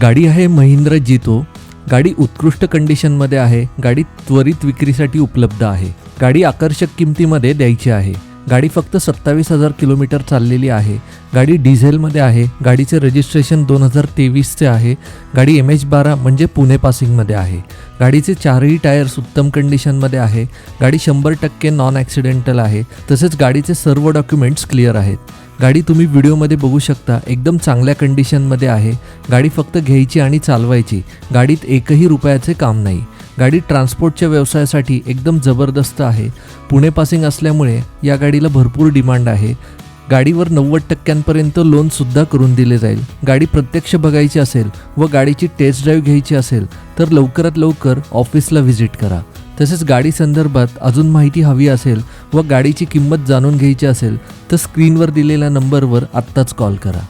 गाडी आहे महिंद्रा जितो. गाडी उत्कृष्ट कंडिशनमध्ये आहे. गाडी त्वरित विक्रीसाठी उपलब्ध आहे. गाडी आकर्षक किमतीमध्ये द्यायची आहे. गाडी फक्त सत्तावीस हजार किलोमीटर चाललेली आहे. गाडी डिझेलमध्ये आहे. गाडीचे रजिस्ट्रेशन दोन हजार तेवीसचे आहे. गाडी एम एच बारा म्हणजे पुणे पासिंगमध्ये आहे. गाडीचे चारही टायर्स उत्तम कंडिशनमध्ये आहे. गाडी शंभर टक्के नॉन ॲक्सिडेंटल आहे. तसेच गाडीचे सर्व डॉक्युमेंट्स क्लिअर आहेत. गाडी तुम्ही व्हिडिओमध्ये बघू शकता एकदम चांगल्या कंडिशनमध्ये आहे. गाडी फक्त घ्यायची आणि चालवायची. गाडीत एकही रुपयाचे काम नाही. गाडी ट्रान्सपोर्टच्या व्यवसायासाठी एकदम जबरदस्त आहे. पुणे पासिंग असल्यामुळे या गाडीला भरपूर डिमांड आहे. गाडीवर नव्वद टक्क्यांपर्यंत लोनसुद्धा करून दिले जाईल. गाडी प्रत्यक्ष बघायची असेल व गाडीची टेस्ट ड्राईव्ह घ्यायची असेल तर लवकरात लवकर ऑफिसला व्हिजिट करा. तसेच गाडी संदर्भात अजून माहिती हवी असेल व गाडीची किंमत जाणून घ्यायची असेल तर स्क्रीनवर दिलेल्या नंबरवर आत्ताच कॉल करा.